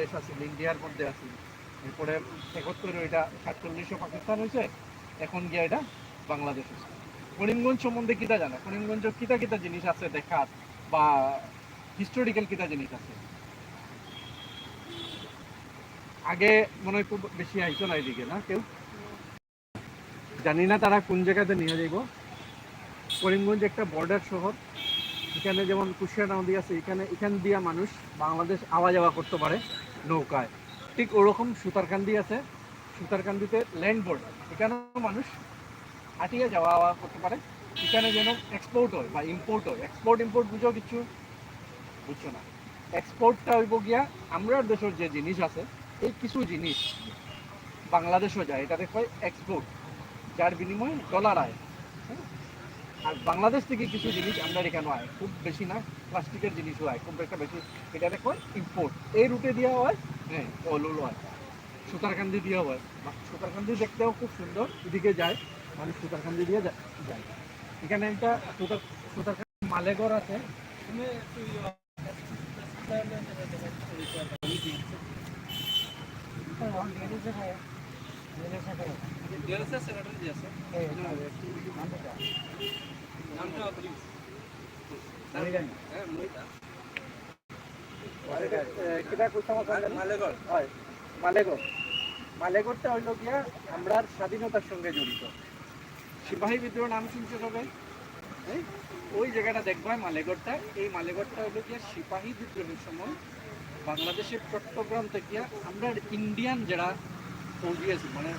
দেশ আছে, ইন্ডিয়ার মধ্যে আছে। এরপরে একাত্তরে এটা সাতচল্লিশে পাকিস্তান হয়েছে, এখন গিয়ে এটা বাংলাদেশ হয়েছে। করিমগঞ্জ সম্বন্ধে কিতা জানা? করিমগঞ্জ কিতা কিতা জিনিস আছে দেখার বা হিস্টোরিক্যাল কিতা জিনিস আছে? আগে মনে হয় খুব বেশি আইসো না এদিকে, না কেউ? জানি না তারা কোন জায়গাতে নিয়ে যাইব। করিমগঞ্জ একটা বর্ডার শহর, এখানে যেমন কুশিয়া নদী আছে, এখানে, এখান দিয়া মানুষ বাংলাদেশ আওয়া যাওয়া করতে পারে। নৌকায়। ঠিক ওরকম সুতারকান্দি আছে। সুতারকান্দিতে ল্যান্ড বোর্ড। এখানেও মানুষ হাঁটিয়ে যাওয়া আওয়া করতে পারে। এখানে যেন এক্সপোর্ট হয় বা ইম্পোর্ট হয়। এক্সপোর্ট ইম্পোর্ট বুঝো কিছু? বুঝছ না। এক্সপোর্টটা হইব গিয়া আমরা দেশের যে জিনিস আছে, এই কিছু জিনিস বাংলাদেশও যায়। এটাতে কয় এক্সপোর্ট যার বিনিময়ে ডলার আয়। হ্যাঁ? আর বাংলাদেশ থেকে কিছু জিনিস আমরা এখানে হয় খুব বেশি না প্লাস্টিকের জিনিসও হয় খুব একটা বেশি। এটাতে কয়? ইম্পোর্ট এই রুটে দেওয়া হয় হ্যাঁ অলুল হয়। সুতারকান্দি দিয়ে হয়। বা সুতারকান্দি দেখতেও খুব সুন্দর এদিকে যায় মানে সুতারকান্দি দিয়ে যায় এখানে একটা সুতার সুতারকান্দি মালেঘর আছে। হয় মালেগড়। মালেগড়টা হইল গিয়া আমরার স্বাধীনতার সঙ্গে জড়িত। সিপাহী বিদ্রোহ নাম শুনছে তবে ওই জায়গাটা দেখবা মালেগড়টা। এই মালেগড়টা হইল গিয়া সিপাহী বিদ্রোহের সময় বাংলাদেশের চট্টগ্রাম থেকে আমরা ইন্ডিয়ান যারা ফৌজি আছি মানে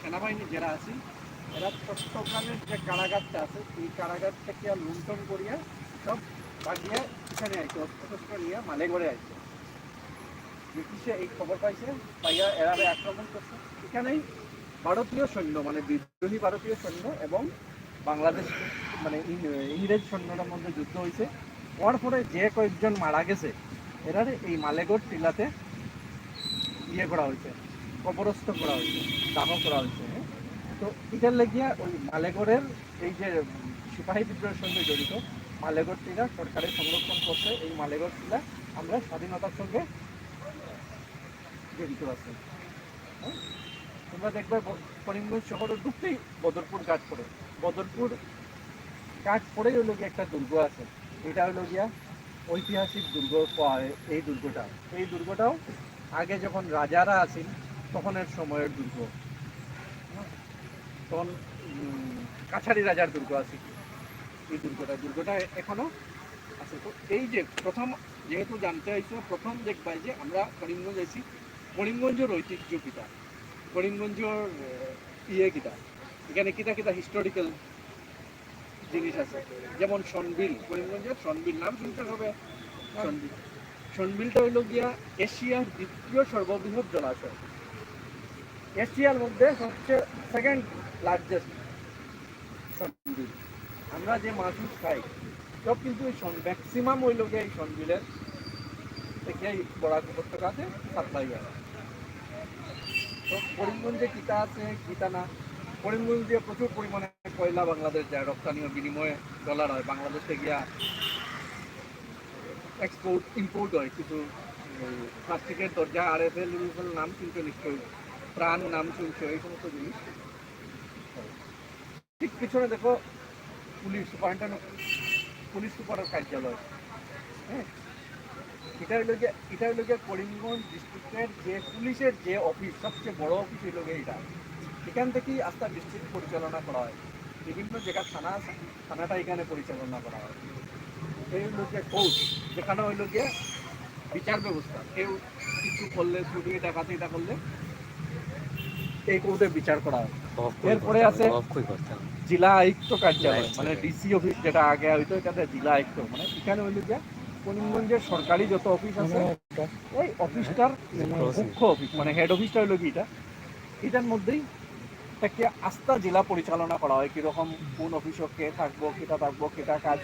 সেনাবাহিনী যারা আছি এরা চট্টগ্রামের যে কারাগারটা আছে সেই কারাগার থেকে লুণ্ঠন করিয়া সব বাগিয়ে এখানে আইছে অস্ত্র শস্ত্র নিয়ে মালেগড়ে আইছে? ব্রিটিশে এই খবর পাইছে? পাইয়া এরারে আক্রমণ করছে। এখানেই ভারতীয় সৈন্য মানে বিদ্রোহী ভারতীয় সৈন্য এবং বাংলাদেশ মানে ইংরেজ সৈন্যদের মধ্যে যুদ্ধ হয়েছে হওয়ার পরে যে কয়েকজন মারা গেছে, এরারে এই মালেগড় টিলাতে ইয়ে করা হয়েছে কবরস্থ করা হয়েছে দাহ করা হয়েছে হ্যাঁ? তো এটার লেগিয়া ওই মালেগড়ের এই যে সিপাহী বিদ্রোহের সঙ্গে জড়িত মালেগড় টিলা সরকারে সংরক্ষণ করছে এই মালেগড় টিলা আমরা স্বাধীনতার সঙ্গে জড়িত আছে হ্যাঁ? তোমরা দেখবে করিমগঞ্জ শহরে ঢুকতেই বদরপুর ঘাট পড়ে বদরপুর ঘাট পড়েই হলো গিয়ে একটা দুর্গ আছে এটা হলো গিয়া ঐতিহাসিক দুর্গ এই দুর্গটা এই দুর্গটাও আগে যখন রাজারা আছেন তখনের সময়ের দুর্গ? তখন কাছারি রাজার দুর্গ আছে। এই দুর্গটা দুর্গটা এখনও আছে। তো এই যে প্রথম, যেহেতু জানতে হয়েছে প্রথম দেখবাই যে আমরা করিমগঞ্জ আছি করিমগঞ্জের ঐতিহ্য কিতা করিমগঞ্জের ইয়ে কিতা, এখানে কিতা কিতা হিস্টোরিক্যাল জিনিস আছে। যেমন সনবিল, করিমগঞ্জের সনবিল নাম শুনতে হবে। সনবিল, সনবিলটা হইল গিয়া এশিয়ার দ্বিতীয় সর্ববৃহৎ জলাশয়। এশিয়ার মধ্যে সবচেয়ে সেকেন্ড লার্জেস্ট আমরা যে মাছ খাই, সব কিন্তু ম্যাক্সিমাম হইল গিয়া এই সনবিলের থেকে এই বরাক উপত্যকাতে সাপ্লাই হয়। তো করিমগঞ্জে কিতা আছে, কিতা না। করিমগঞ্জ প্রচুর পরিমাণে কয়লা বাংলাদেশ যায়, রপ্তানি বিনিময়ে ডলার হয়। বাংলাদেশে গিয়া এক্সপোর্ট ইম্পোর্ট হয়। কিছু প্লাস্টিকের দরজা আর এফ এল নাম শুনছো নিশ্চয়ই? প্রাণ নাম শুনছো, এই সমস্ত জিনিস। ঠিক পিছনে দেখো পুলিশ সুপারিনটেন্ডেন্ট পুলিশ সুপারের কার্যালয়। হ্যাঁ? এটা হইল গিয়ে এটা হইল গিয়ে করিমগঞ্জ ডিস্ট্রিক্টের যে পুলিশের যে অফিস সবচেয়ে বড় অফিস হইল গিয়ে এটা। এখান থেকেই আস্থা ডিস্ট্রিক্ট পরিচালনা করা হয়। বিভিন্ন জায়গার থানা থানাটা এখানে পরিচালনা করা হয়। এই হইল গিয়ে কোর্ট যেখানে হইল গিয়ে বিচার ব্যবস্থা। কেউ কিছু করলে চুরি ডাকাতি এটা করলে এই কোর্টে বিচার করা হয়। এরপরে আছে জেলা আয়ুক্ত কার্যালয় মানে ডিসি অফিস যেটা আগে হইতো এটাতে জেলা আয়ুক্ত। মানে এখানে হইল গিয়ে করিমগঞ্জের সরকারি যত অফিস আছে ওই অফিসটার মুখ্য অফিস মানে হেড অফিসটা হইল কি এটা? এটার মধ্যেই তাকে আস্থা জেলা পরিচালনা করা হয় কীরকম কোন অফিসে কে থাকব কেটা থাকব কেটা কাজ